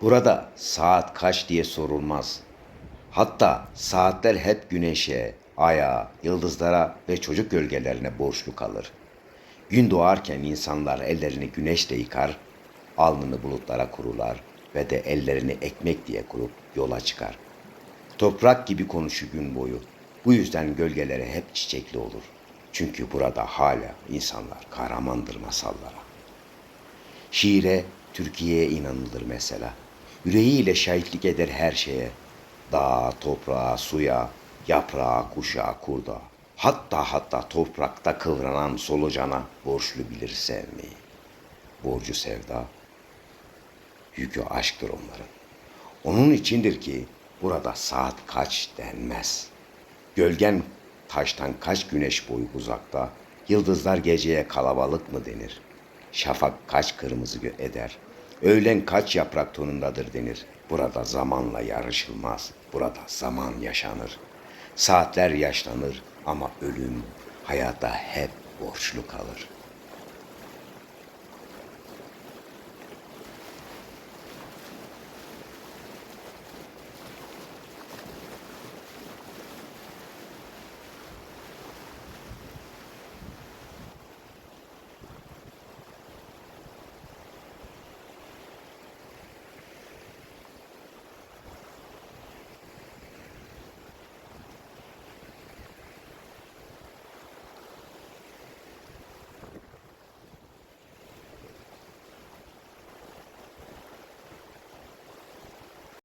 Burada saat kaç diye sorulmaz. Hatta saatler hep güneşe, aya, yıldızlara ve çocuk gölgelerine borçlu kalır. Gün doğarken insanlar ellerini güneşle yıkar, alnını bulutlara kurular ve de ellerini ekmek diye kurup yola çıkar. Toprak gibi konuşur gün boyu. Bu yüzden gölgeleri hep çiçekli olur. Çünkü burada hala insanlar kahramandır masallara. Şiire, Türkiye'ye inanılır mesela. Yüreğiyle şahitlik eder her şeye. Dağa, toprağa, suya, yaprağa, kuşa, kurda. Hatta hatta toprakta kıvranan solucana borçlu bilir sevmeyi. Borcu sevda, yükü aşktır onların. Onun içindir ki burada saat kaç denmez. Gölgen taştan kaç güneş boyu uzakta, yıldızlar geceye kalabalık mı denir? Şafak kaç kırmızı eder, öğlen kaç yaprak tonundadır denir. Burada zamanla yarışılmaz, burada zaman yaşanır. Saatler yaşlanır ama ölüm hayata hep borçlu kalır.''